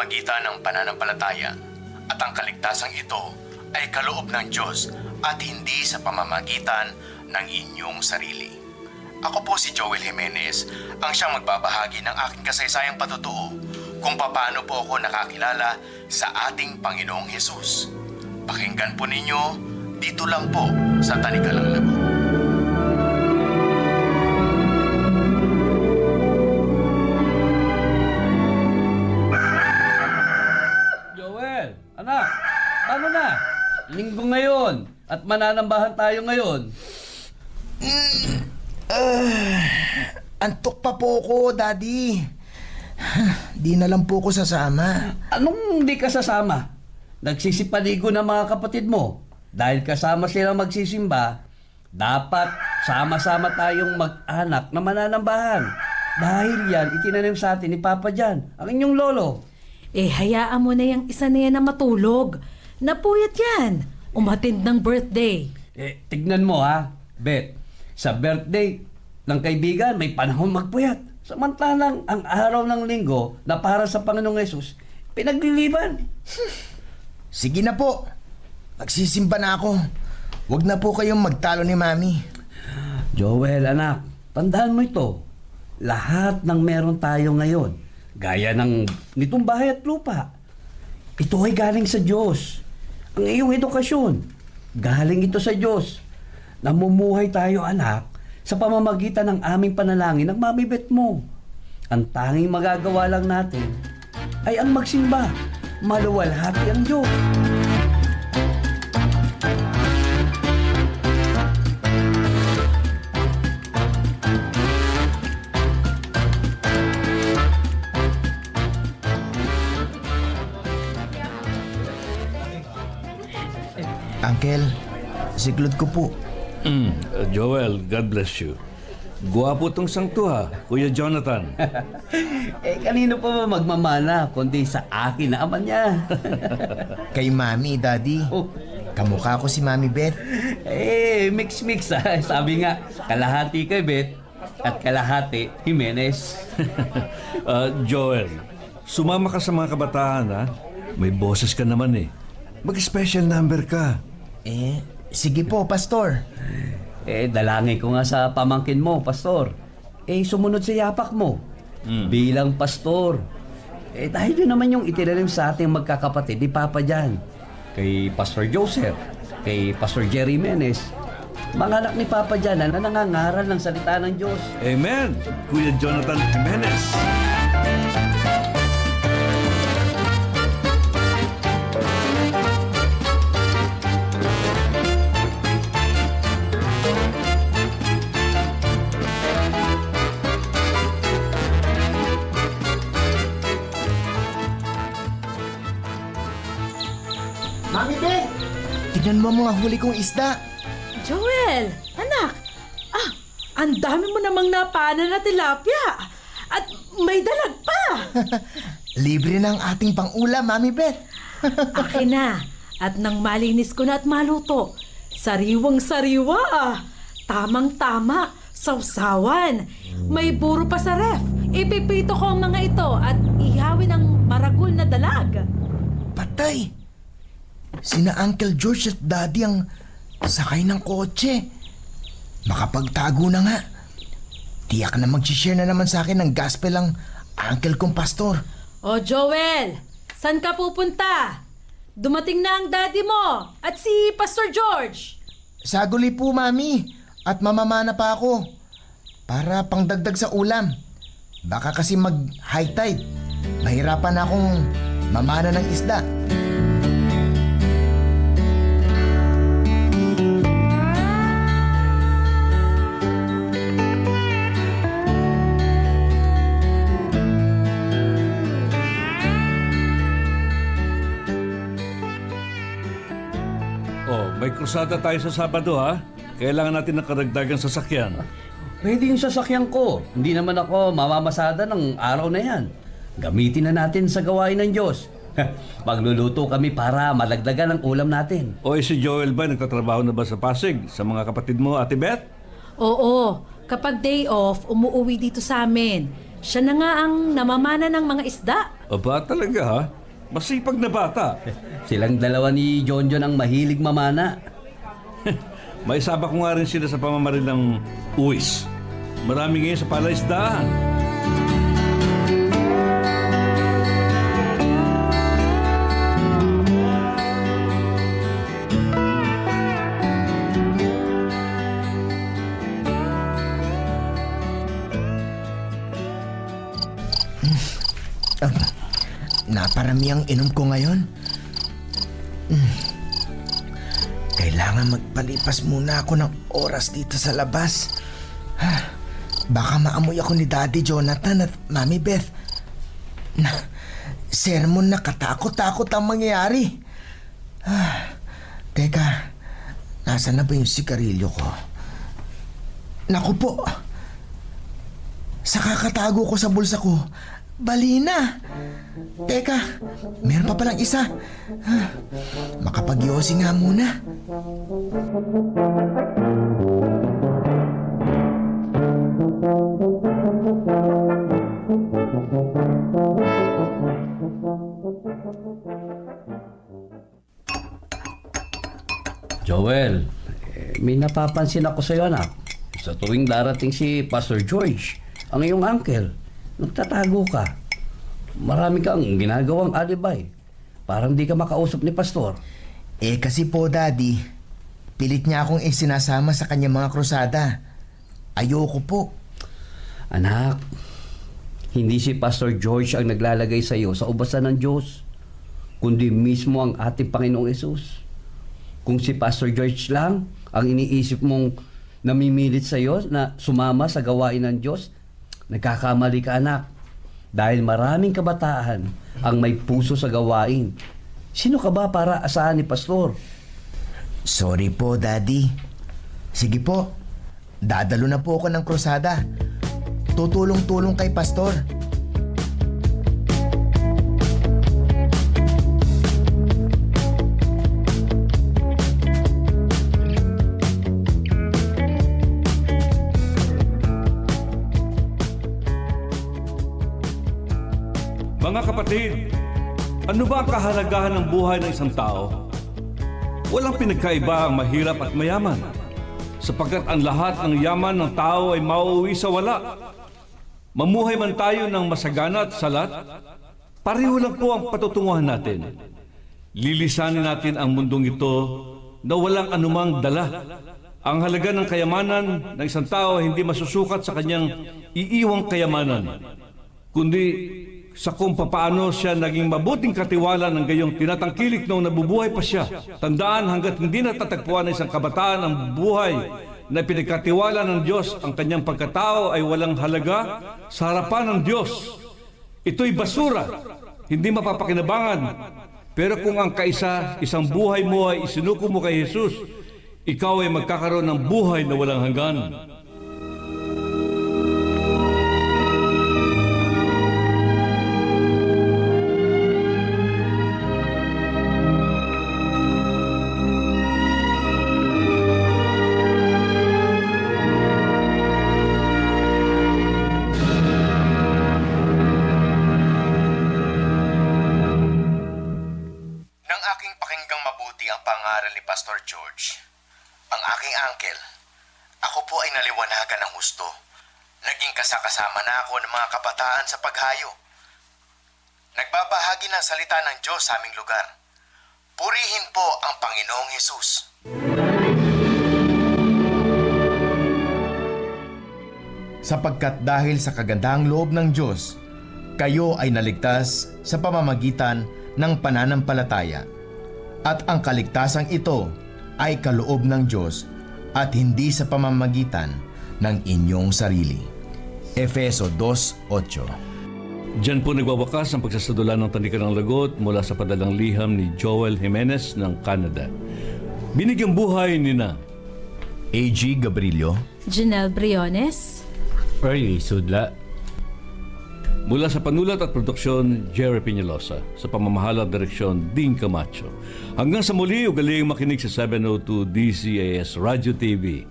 pamamagitan ng pananampalataya at ang kaligtasang ito ay kaloob ng Diyos at hindi sa pamamagitan ng inyong sarili. Ako po si Joel Jimenez, ang siyang magbabahagi ng aking kasaysayang patutuo kung paano po ako nakakilala sa ating Panginoong Hesus. Pakinggan po ninyo dito lang po sa Tanikalang Lago. Linggo ngayon at mananambahan tayo ngayon. Antok pa po ako, Daddy. Di na lang po ako sasama. Anong di ka sasama? Nagsisipaligo ng mga kapatid mo. Dahil kasama sila magsisimba, dapat sama-sama tayong mag-anak na mananambahan. Dahil yan, itinanim sa atin ni Papa Jan, ang inyong lolo. Eh, hayaan mo na yung isa na yan na matulog. Napuyat yan. Umatid ng birthday. Eh, tignan mo ha, Bet. Sa birthday ng kaibigan, may panahon magpuyat. Samantalang ang araw ng linggo na para sa Panginoong Yesus, pinagliliban. Sige na po. Magsisimba na ako. Huwag na po kayong magtalo ni Mami. Joel, anak, tandaan mo ito. Lahat ng meron tayo ngayon, gaya ng nitong bahay at lupa, ito ay galing sa Diyos. Ang iyong edukasyon, galing ito sa Diyos. Namumuhay tayo, anak, sa pamamagitan ng aming panalangin ng mamibet mo. Ang tanging magagawa lang natin ay ang magsimba. Maluwalhati ang Diyos. Uncle, siklod ko po. Mm, uh, Joel, God bless you. Guwapo tong sangto ha, Kuya Jonathan. Eh, kanino pa ba magmamana kundi sa akin na ama niya? Kay Mami, Daddy. oh, Kamukha ko si Mami Beth. eh, mix-mix ah. Sabi nga, kalahati kay Bet at kalahati Jimenez. Uh, Joel, sumama ka sa mga kabataan ha. May boses ka naman eh. Mag-special number ka. Eh, sige po, Pastor. Eh, dalangin ko nga sa pamangkin mo, pastor. Eh, sumunod sa yapak mo. Bilang pastor. Eh, dahil yun naman yung itinanim sa ating magkakapatid ni Papa Jan. Kay Pastor Joseph, kay Pastor Jerry Menes. Mga anak ni Papa Jan na nangangaral ng salita ng Diyos. Amen, Kuya Jonathan Jimenez. Tignan mo ang mga huli kong isda. Joel, anak. Ah, ang dami mo namang napana na tilapia. At may dalag pa. Libre ng ating pang-ulam, Mami Beth. Akin na. At nang malinis ko na at maluto. Sariwang sariwa ah. Tamang-tama. Sausawan. May buro pa sa ref. Ipipito ko ang mga ito at ihawin ang maragul na dalag. Patay! Sina Uncle George at Daddy ang sakay ng kotse. Makapagtago na nga. Tiyak na mag-share na naman sa akin ng gospel ang uncle kong pastor. O Joel, saan ka pupunta? Dumating na ang daddy mo at si Pastor George. Saguli po, Mami. At mamamana pa ako. Para pangdagdag sa ulam. Baka kasi mag-high tide. Mahirapan akong mamana ng isda. Krusada tayo sa Sabado ha. Kailangan natin ng karagdagang sasakyan. Pwede yung sasakyan ko. Hindi naman ako mamamasada ng araw na yan. Gamitin na natin sa gawain ng Diyos. Magluluto kami para malagdagan ang ulam natin. O eh, si Joel ba nagtatrabaho na ba sa Pasig? Sa mga kapatid mo, Ate Beth? Oo, kapag day off, umuwi dito sa amin. Siya na nga ang namamana ng mga isda. Aba talaga ha? Masipag na bata. Silang dalawa ni John John ang mahilig mamana. May isama ko nga rin sila sa pamamaril ng uwis. Marami ngayon sa palaisdaan. Naparami ang inom ko ngayon. Kailangan magpalipas muna ako ng oras dito sa labas. Ha, Baka maamoy ako ni Daddy Jonathan at Mami Beth. Na, sermon na katakot-takot ang mangyayari. Ah, teka, nasa na ba yung sigarilyo ko? Naku po, sa kakatago ko sa bulsa ko, bali na. Teka, meron pa palang isa. Ah, Makapagyosi nga muna. Joel, eh, may napapansin ako sa'yo anak. Sa tuwing darating si Pastor George, ang iyong uncle, nagtatago ka. Marami kang ginagawang alibay. Parang di ka makausap ni Pastor. Eh kasi po, Daddy, pilit niya akong isinasama sa kanyang mga krusada. Ayoko po. Anak, hindi si Pastor George ang naglalagay sa iyo sa ubasan ng Diyos, kundi mismo ang ating Panginoong Yesus. Kung si Pastor George lang ang iniisip mong namimilit sa iyo na sumama sa gawain ng Diyos, nagkakamali ka anak. Dahil maraming kabataan ang may puso sa gawain. Sino ka ba para asahan ni Pastor? Sorry po, Daddy. Sige po, dadalo na po ako ng krusada. Tutulong-tulong kay Pastor. Mga kapatid, ano ba ang kahalagahan ng buhay ng isang tao? Walang pinagkaiba ang mahirap at mayaman, sapagkat ang lahat ng yaman ng tao ay mauuwi sa wala. Mamuhay man tayo ng masagana at salat, pareho lang po ang patutunguhan natin. Lilisanin natin ang mundong ito na walang anumang dala. Ang halaga ng kayamanan ng isang tao ay hindi masusukat sa kanyang iiwang kayamanan, kundi sa kung papaano siya naging mabuting katiwala ng gayong tinatangkilik noong nabubuhay pa siya. Tandaan hanggat hindi natatagpuan ng isang kabataan ang buhay na pinagkatiwala ng Diyos, ang kanyang pagkatao ay walang halaga sa harapan ng Diyos. Ito'y basura, hindi mapapakinabangan. Pero kung ang kaisa, isang buhay mo ay isinuko mo kay Jesus, ikaw ay magkakaroon ng buhay na walang hanggan. George, ang aking uncle, ako po ay naliwanagan ng husto. Naging kasakasama na ako ng mga kabataan sa paghayo. Nagbabahagi ng salita ng Diyos sa aming lugar. Purihin po ang Panginoong Hesus. Sapagkat dahil sa kagandahang loob ng Diyos, kayo ay naligtas sa pamamagitan ng pananampalataya. At ang kaligtasang ito ay kaloob ng Diyos at hindi sa pamamagitan ng inyong sarili. Efeso 2.8 Diyan po nagwawakas ang pagsasadula ng Tanikan ng Lagot mula sa padalang liham ni Joel Jimenez ng Canada. Binigyang buhay ni na A.G. Gabrilio Janelle Briones. Ay, sudla. Mula sa panulat at produksyon Jerry Peñalosa sa pamamahala at direksyon Dean Camacho. Hanggang sa muli, ugaling makinig sa 702 DCAS Radio TV